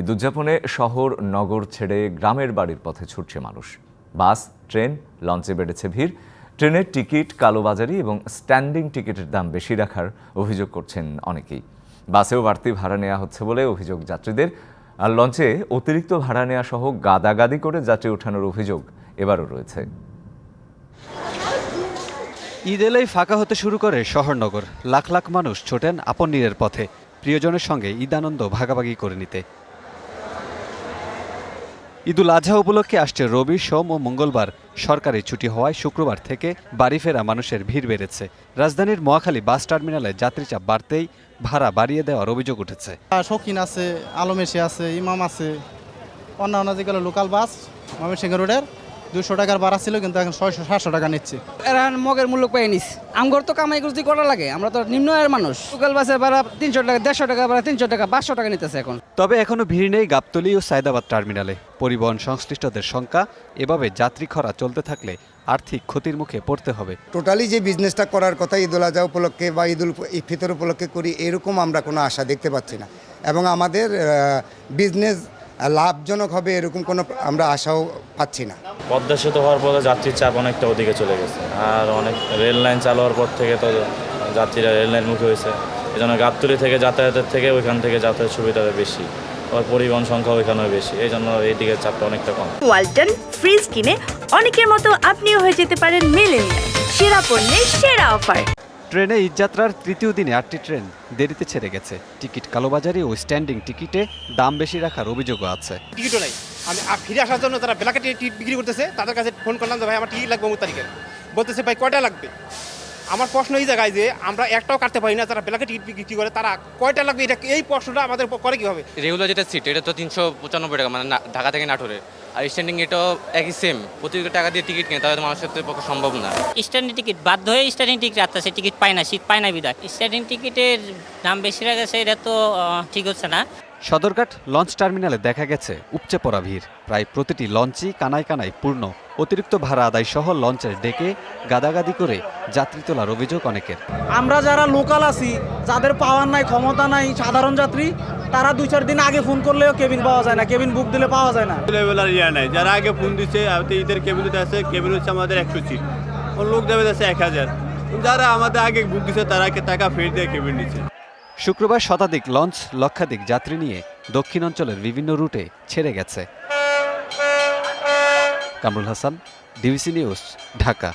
ঈদ উদযাপনে শহর, নগর ছেড়ে গ্রামের বাড়ির পথে ছুটছে মানুষ। বাস, ট্রেন, লঞ্চে বেড়েছে ভিড়। ট্রেনের টিকিট কালোবাজারি এবং স্ট্যান্ডিং টিকিটের দাম বেশি রাখার অভিযোগ করছেন অনেকেই। বাসেও বাড়তি ভাড়া নেওয়া হচ্ছে বলে অভিযোগ যাত্রীদের। আর লঞ্চে অতিরিক্ত ভাড়া নেওয়া সহ গাদাগাদি করে যাত্রী ওঠানোর অভিযোগ এবারও রয়েছে। ঈদ এলেই ফাঁকা হতে শুরু করে শহরনগর লাখ লাখ মানুষ ছোটেন আপন নীরের পথে। প্রিয়জনের সঙ্গে ঈদ আনন্দ ভাগাভাগি করে নিতে। ঈদুল আজহা উপলক্ষে আসছে রবি, সোম ও মঙ্গলবার। সরকারি ছুটি হওয়ায় শুক্রবার থেকে বাড়ি ফেরা মানুষের ভিড় বেড়েছে। রাজধানীর মহাখালী বাস টার্মিনালে যাত্রী চাপ বাড়তেই ভাড়া বাড়িয়ে দেওয়ার অভিযোগ উঠেছে। শৌখিন আছে, আলমেশি আছে, ইমাম আছে, অন্যান্য যেগুলো লোকাল বাস ময়মনসিংহ রোডের দুশো টাকার বাড়া ছিল কিন্তু এখন ছয়শো সাতশো টাকা নিচ্ছে। এরা মগের মূল্য পেয়ে নিস। আমগর তো কামাই গুজি করা লাগে আমরা তো নিম্ন আয়ের মানুষ। লোকাল বাসের ভাড়া তিনশো টাকা দেড়শো টাকা ভাড়া তিনশো টাকা পাঁচশো টাকা নিতেছে এখন। তবে এখনও ভিড় নেই গাবতলী ও সায়দাবাদ টার্মিনালে। পরিবহন সংশ্লিষ্টদের সংখ্যা এভাবে যাত্রী খরা চলতে থাকলে আর্থিক ক্ষতির মুখে পড়তে হবে। টোটালি যে বিজনেসটা করার কথা ঈদুল আজহা উপলক্ষে বা ঈদুল ঈদ ফিতর উপলক্ষে করি এরকম আমরা কোনো আশা দেখতে পাচ্ছি না। এবং আমাদের বিজনেস লাভজনক হবে এরকম কোনো আমরা আশাও পাচ্ছি না। পদ্মা সেতু হওয়ার পরে যাত্রীর চাপ অনেকটা ওদিকে চলে গেছে। আর অনেক রেল লাইন চালু হওয়ার পর থেকে তো যাত্রীরা রেল লাইন মুখে হয়েছে। এই জন্য গাবতলি থেকে যাতায়াতের থেকে ওইখান থেকে যাতায়াত সুবিধাটা বেশি। আবার পরিবহন সংখ্যা ওইখানেও বেশি। এই জন্য এই দিকের চাপটা অনেকটা কম। ওয়ালটন ফ্রিজ কিনে অনেকের মতো আপনিও হয়ে যেতে পারেন মেলেনিয়া সেরা পণ্যের সেরা অফার। ট্রেনে ঈদযাত্রার তৃতীয় দিনে আটটি ট্রেন দেরিতে ছেড়ে গেছে। টিকিট কালোবাজারি ও স্ট্যান্ডিং টিকিটে দাম বেশি রাখার অভিযোগও আছে। টিকিটও নাই। আমি ফিরে আসার জন্য তারা ব্ল্যাকে টিকিট বিক্রি করতেছে তাদের কাছে ফোন করলাম যে ভাই আমার টিকিট লাগবে অমুক তারিখে। বলতেছে ভাই কয়টা লাগবে? আমার প্রশ্ন এই জায়গায় যে আমরা একটাও কাটতে পারি না তারা ব্ল্যাকে টিকিট বিক্রি করে তারা কয়টা লাগবে? এটা এই প্রশ্নটা আমাদের করে কীভাবে? রেগুলার যেটা সিট এটা তো তিনশো পঁচানব্বই টাকা মানে ঢাকা থেকে নাটোরে। আর স্ট্যান্ডিং এটাও একই সেম প্রতি টাকা দিয়ে টিকিট কিনে তাহলে তো মানুষের পক্ষে সম্ভব না। স্ট্যান্ডিং টিকিট বাধ্য হয়ে স্ট্যান্ডিং টিকিট রাখতেছে টিকিট পায় না সিট পায় না বিদায় স্ট্যান্ডিং টিকিটের দাম বেশি রাখছে এটা তো ঠিক হচ্ছে না। সদরঘাট লঞ্চ টার্মিনালে দেখা গেছে উপচে পড়া ভিড়। প্রায় প্রতিটি লঞ্চই কানায় কানায় পূর্ণ। অতিরিক্ত ভাড়া আদায় সহ লঞ্চের ডেকে গাদাগাদি করে যাত্রী তোলার অভিযোগ অনেকের। আমরা যারা লোকাল আছি যাদের পাওয়ার নাই ক্ষমতা নাই সাধারণ যাত্রী তারা দুই চার দিন আগে ফোন করলেও কেবিন পাওয়া যায় না কেবিন বুক দিলে পাওয়া যায় না। লেভেলার ইয়া নাই। যারা আগে ফোন দিচ্ছে ঈদের কেবিন আছে কেবিন হচ্ছে আমাদের একশো সিট। লোক দেবে আছে এক হাজার। যারা আমাদের আগে বুক দিচ্ছে তারা টাকা ফের দিয়ে কেবিন নিচ্ছে শুক্রবার শতাধিক লঞ্চ, লক্ষাধিক যাত্রী নিয়ে দক্ষিণ অঞ্চলের বিভিন্ন রুটে ছেড়ে গেছে। Kamrul Hasan, DBC news, Dhaka.